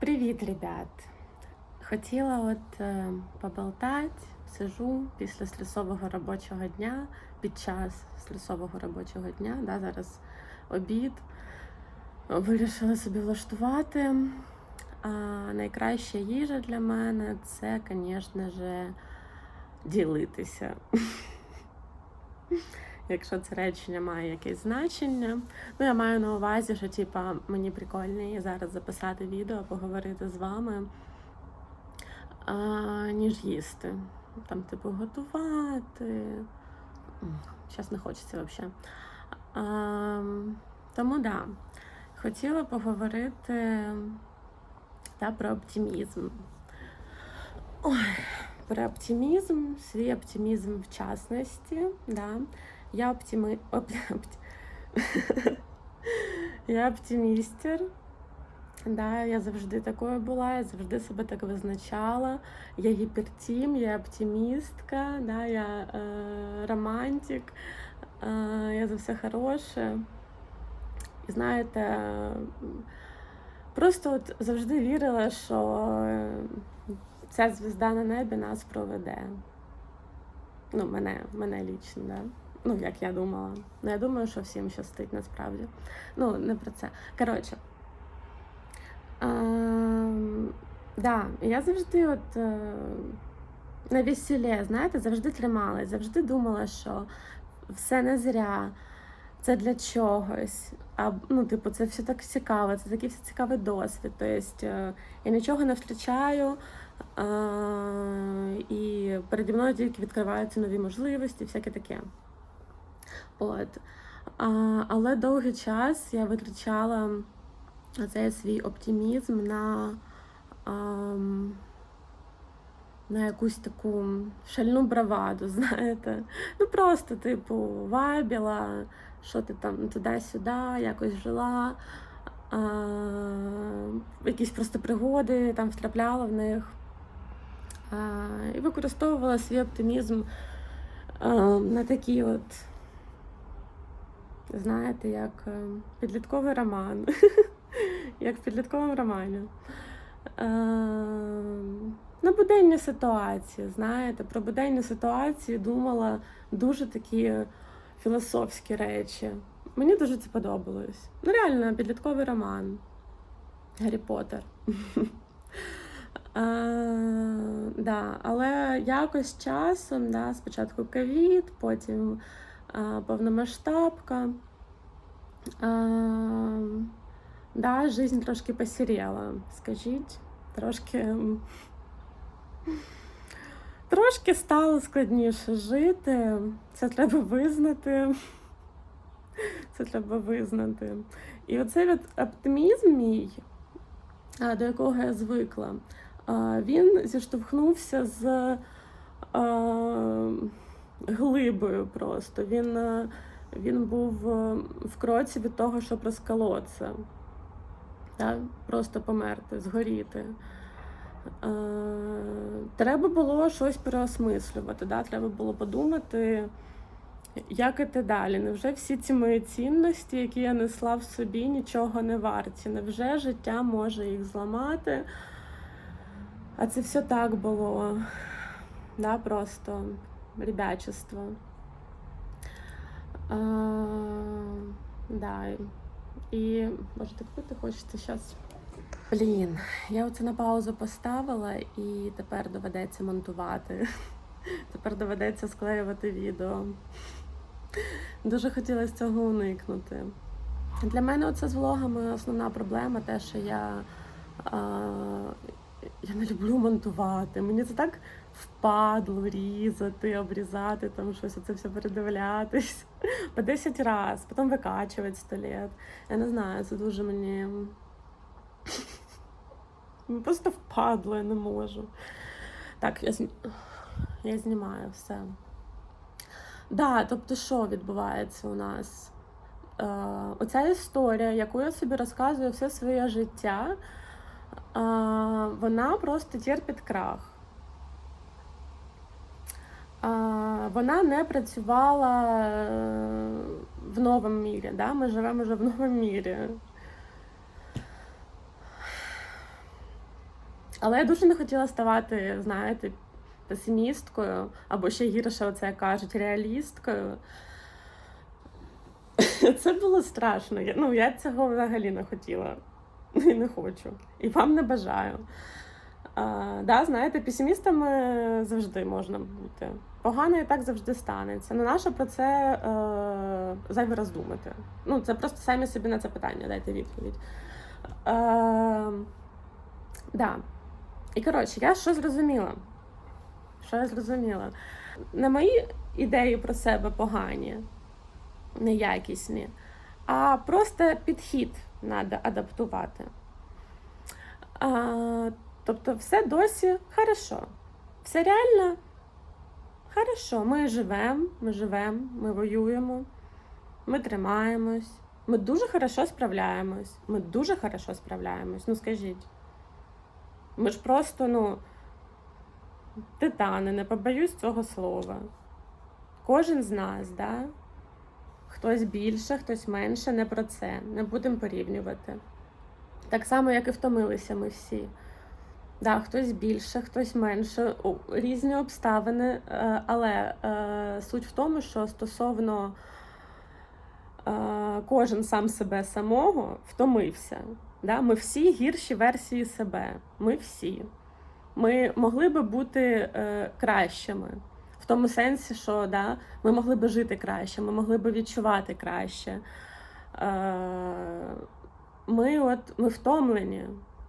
Привіт, ребят! Хотіла от е, поболтати, сижу після слісового робочого дня, під час слісового робочого дня, да, зараз обід. Вирішила собі влаштувати. А найкраща їжа для мене це, звісно ж, ділитися. Якщо це речення має якесь значення. Ну, я маю на увазі, що типа мені прикольніше зараз записати відео, поговорити з вами, а, ніж їсти. Там, типу, готувати. Зараз не хочеться взагалі. Тому да, хотіла поговорити та, про оптимізм. Ой, про оптимізм, свій оптимізм в частності. Да. Я оптими... оп... я оптимістер. Да, я завжди такою була, я завжди себе так визначала. Я гіпертім, я оптимістка, да, я е, романтик, е, я за все хороше. І знаєте, просто от завжди вірила, що ця звізда на небі нас проведе. Ну, мене, мене лічно, да. Ну, як я думала. Ну, я думаю, що всім щастить насправді. Ну, не про це. Коротше. Ем, да, я завжди от е, на весіллі, знаєте, завжди трималась, завжди думала, що все не зря, це для чогось. А, ну, типу, це все так цікаво, це такий все цікавий досвід. Тобто е, я нічого не втрачаю. А, і переді мною тільки відкриваються нові можливості, всяке таке. От. А, Але довгий час я витрачала цей свій оптимізм на а, на якусь таку шальну браваду, знаєте. Ну просто, типу, вайбіла, що ти там туди-сюди, якось жила, а, якісь просто пригоди там втрапляла в них. А, І використовувала свій оптимізм а, на такі от знаєте, як е, підлітковий роман, як в підлітковому романі. Е, на буденні ситуації, знаєте, про буденні ситуації думала дуже такі філософські речі. Мені дуже це подобалось. Ну, реально, підлітковий роман. Гаррі Поттер. Да, Але якось часом, спочатку ковід, потім повномасштабка. Да, жизнь трошки посіріла, скажіть, трошки трошки стало складніше жити. Це треба визнати. Це треба визнати. І оцей от оптимізм мій, до якого я звикла, він зіштовхнувся з глибою просто. Він е, він був е, в кроці від того, щоб розколотися, так? просто померти, згоріти. Е, треба було щось переосмислювати, да? треба було подумати, як іти далі. Невже всі ці мої цінності, які я несла в собі, нічого не варті? Невже життя може їх зламати? А це все так було. Да, Просто ребячество. А, да. І може так пити хочеться зараз. Блін, я оце на паузу поставила і тепер доведеться монтувати. Тепер доведеться склеювати відео. Дуже хотілося цього уникнути. Для мене оце з влогами основна проблема, те, що я не люблю монтувати. Мені це так впадло різати, обрізати, там щось це все передивлятись по 10 разів, потім викачувати 100 лет. Я не знаю, це дуже мені. Просто впадло, я не можу. Так, я зні... я знімаю все. Да, тобто, що відбувається у нас? Е, Оця історія, яку я собі розказую все своє життя, вона просто терпить крах вона не працювала е, в новому мірі. Да? Ми живемо вже в новому мірі. Але я дуже не хотіла ставати, знаєте, песимісткою, або ще гірше, оце кажуть, реалісткою. Це було страшно. Ну, я цього взагалі не хотіла і не хочу. І вам не бажаю. А, да, знаєте, песимістами завжди можна бути. Погано і так завжди станеться. Не наше про це е, зайвий раз думати. Ну, це просто самі собі на це питання дайте відповідь. Е, да. І коротше, я що зрозуміла? Що я зрозуміла? Не мої ідеї про себе погані, неякісні, а просто підхід треба адаптувати. А, тобто, все досі хорошо. Все реально хорошо. Ми живемо, ми живемо, ми воюємо, ми тримаємось. Ми дуже хорошо справляємось. Ми дуже хорошо справляємось. Ну скажіть. Ми ж просто, ну, титани, не побоюсь цього слова. Кожен з нас, да? Хтось більше, хтось менше, не про це. Не будемо порівнювати. Так само, як і втомилися ми всі. Да, хтось більше, хтось менше, різні обставини, е, але е, суть в тому, що стосовно е, кожен сам себе самого втомився. Да? Ми всі гірші версії себе. Ми всі. Ми могли би бути кращими. Тому сенсі, що да, ми могли би жити краще, ми могли би відчувати краще. Е, ми от ми втомлені.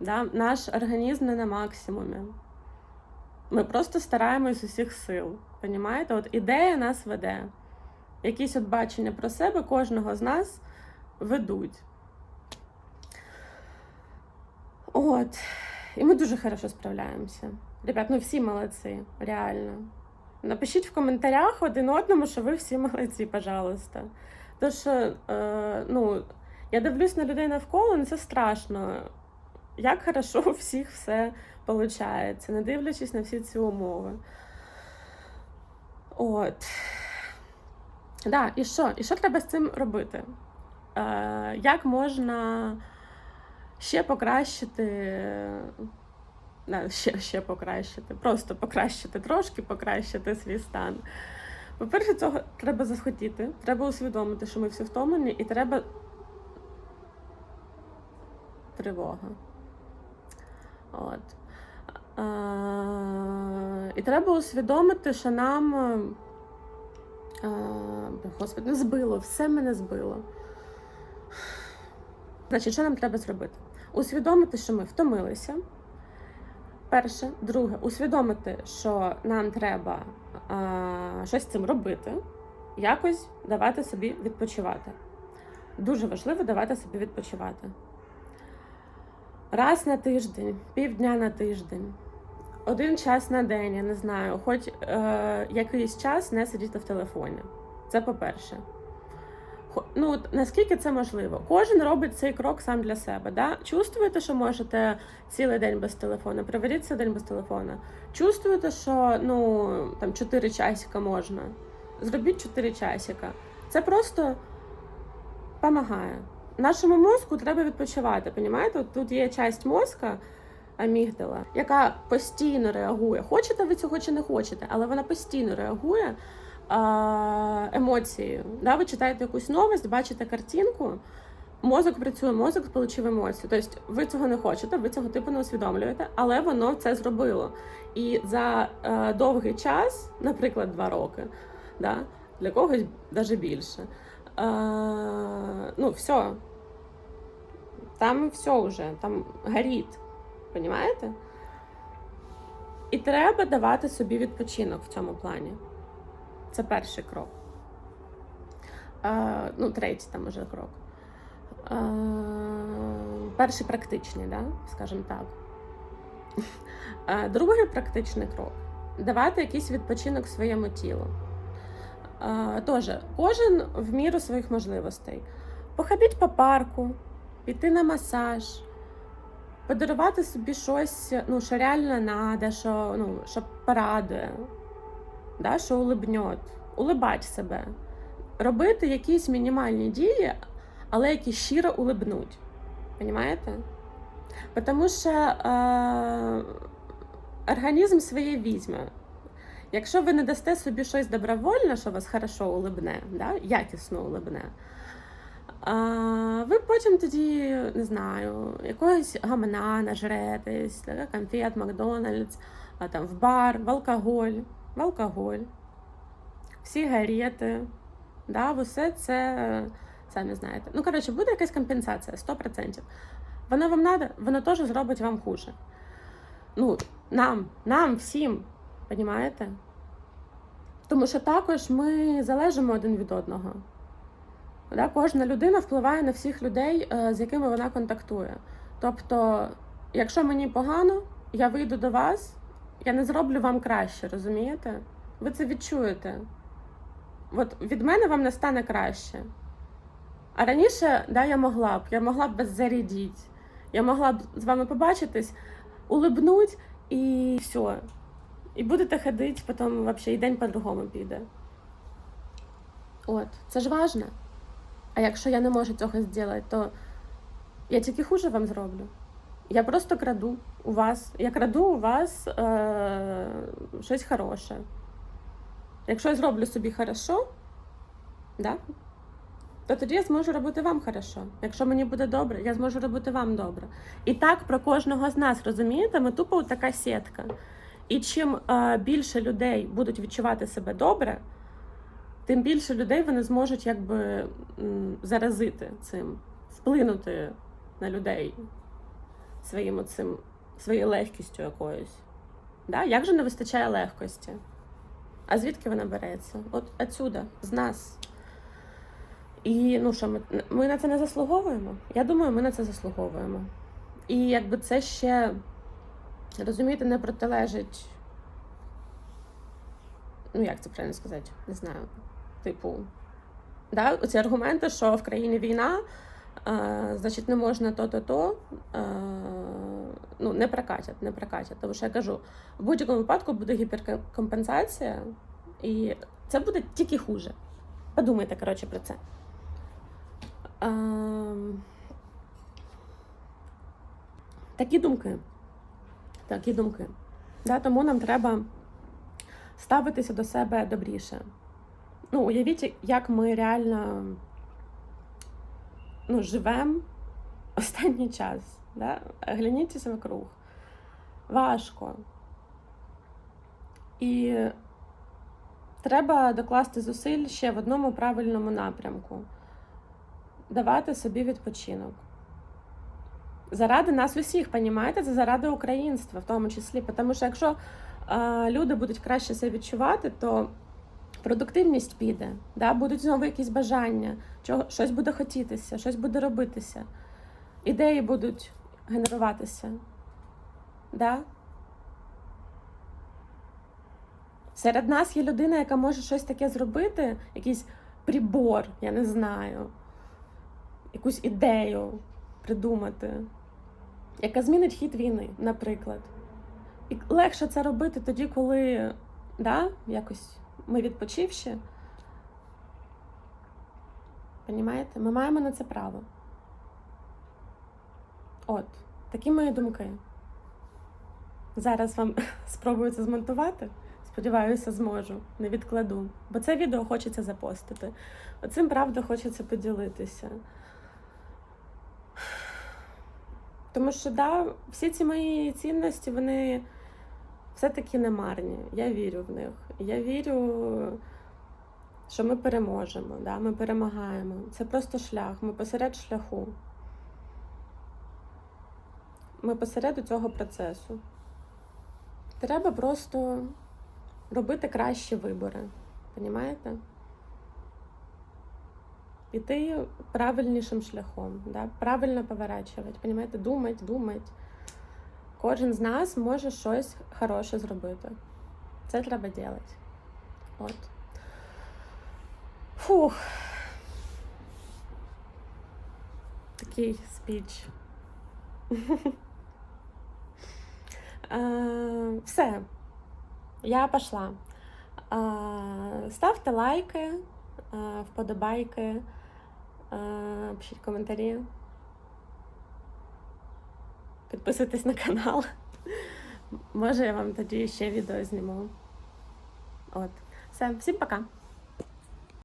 Да? Наш організм не на максимумі. Ми просто стараємось з усіх сил. Понімаєте? От ідея нас веде. Якісь от бачення про себе кожного з нас ведуть. От. І ми дуже хорошо справляємося. Ребят, ну всі молодці, реально. Напишіть в коментарях один одному, що ви всі молодці, пожалуйста. Що, е, ну, я дивлюсь на людей навколо, ну це страшно. Як хорошо у всіх все виходить, не дивлячись на всі ці умови. От. Да, і що? І що треба з цим робити? Е, як можна ще покращити, ще, ще покращити, просто покращити трошки, покращити свій стан. По-перше, цього треба захотіти, треба усвідомити, що ми всі втомлені, і треба тривога. От. Е, і треба усвідомити, що нам. Е, Господи, не збило, все мене збило. Значить, що нам треба зробити? Усвідомити, що ми втомилися. Перше, друге, усвідомити, що нам треба а, щось з цим робити, якось давати собі відпочивати. Дуже важливо давати собі відпочивати. Раз на тиждень, півдня на тиждень, один час на день, я не знаю, хоч е, якийсь час не сидіти в телефоні. Це по-перше. Ну, наскільки це можливо? Кожен робить цей крок сам для себе. Да? Чувствуєте, що можете цілий день без телефону? Проведіть цей день без телефону. Чувствуєте, що ну, там 4 часика можна? Зробіть 4 часика. Це просто допомагає. Нашому мозку треба відпочивати. Понімаєте? Тут є часть мозка, амігдала, яка постійно реагує. Хочете ви цього чи не хочете, але вона постійно реагує а, емоцією. Да, ви читаєте якусь новость, бачите картинку, мозок працює, мозок отримав емоцію. Тобто ви цього не хочете, ви цього типу не усвідомлюєте, але воно це зробило. І за е, довгий час, наприклад, два роки, да, для когось навіть більше. Е, ну, все. Там все вже, там горить. Понімаєте? І треба давати собі відпочинок в цьому плані. Це перший крок. Е, ну, третій там уже крок. Е, перший практичний, да? скажімо так. Е, другий практичний крок давати якийсь відпочинок своєму тілу. Е, Тож, кожен в міру своїх можливостей. Походіть по парку, піти на масаж, подарувати собі щось, ну, що реально надо, що, ну, що порадує, да, що улибньот, улибать себе, робити якісь мінімальні дії, але які щиро улибнуть. Понімаєте? Тому що е, організм своє візьме. Якщо ви не дасте собі щось добровольно, що вас хорошо улибне, да? якісно улибне, а, ви потім тоді, не знаю, якогось гамна нажретесь, конфет, Макдональдс, а, там, в бар, в алкоголь, в алкоголь, в сигарети, да? усе це, самі знаєте. Ну, коротше, буде якась компенсація, 100%. Воно вам треба, воно теж зробить вам хуже. Ну, нам, нам всім, понімаєте? Тому що також ми залежимо один від одного. Да? Кожна людина впливає на всіх людей, е, з якими вона контактує. Тобто, якщо мені погано, я вийду до вас, я не зроблю вам краще, розумієте? Ви це відчуєте. От від мене вам не стане краще. А раніше, да, я могла б, я могла б вас зарядити. Я могла б з вами побачитись, улибнуть і все. І будете ходити, потім взагалі і день по-другому піде. От, це ж важно. А якщо я не можу цього зробити, то я тільки хуже вам зроблю. Я просто краду у вас. Я краду у вас е- щось хороше. Якщо я зроблю собі хорошо, да, то тоді я зможу робити вам хорошо. Якщо мені буде добре, я зможу робити вам добре. І так про кожного з нас, розумієте? Ми тупо така сітка. І чим е, більше людей будуть відчувати себе добре, тим більше людей вони зможуть якби заразити цим, вплинути на людей своїм цим, своєю легкістю якоюсь. Да? Як же не вистачає легкості? А звідки вона береться? От отсюда, з нас. І ну що, ми, ми на це не заслуговуємо? Я думаю, ми на це заслуговуємо. І якби це ще, розумієте, не протилежить. Ну, як це правильно сказати? Не знаю. Типу, да? оці аргументи, що в країні війна, значить, не можна то-то-то, ну, не прокатять, не прокатять. Тому що я кажу, в будь-якому випадку буде гіперкомпенсація, і це буде тільки хуже. Подумайте, коротше, про це. Такі думки. Такі думки. Да, тому нам треба ставитися до себе добріше. Ну, уявіть, як ми реально ну, живемо останній час. Да? Гляніть вокруг. Важко. І треба докласти зусиль ще в одному правильному напрямку давати собі відпочинок. Заради нас усіх, понімаєте? Це заради українства, в тому числі. Тому що якщо е, люди будуть краще себе відчувати, то продуктивність піде, да? будуть знову якісь бажання, чого, щось буде хотітися, щось буде робитися, ідеї будуть генеруватися. Да? Серед нас є людина, яка може щось таке зробити, якийсь прибор, я не знаю якусь ідею придумати, яка змінить хід війни, наприклад. І легше це робити тоді, коли да, якось ми відпочивши. Понімаєте? Ми маємо на це право. От, такі мої думки. Зараз вам спробую це змонтувати. Сподіваюся, зможу, не відкладу. Бо це відео хочеться запостити. Оцим правда хочеться поділитися. Тому що, да, всі ці мої цінності, вони все-таки не марні. Я вірю в них. Я вірю, що ми переможемо, да, ми перемагаємо. Це просто шлях, ми посеред шляху. Ми посеред цього процесу. Треба просто робити кращі вибори. Понімаєте? Іти правильнішим шляхом, да? правильно поворачувати, понімаєте? Думать, думать. Кожен з нас може щось хороше зробити. Це треба робити. От. Фух. Такий спіч. Е, все. Я пішла. Е, ставте лайки, е, вподобайки. Пишіть коментарі. Підписуйтесь на канал. Може, я вам тоді ще відео зніму. От. Все, всім пока!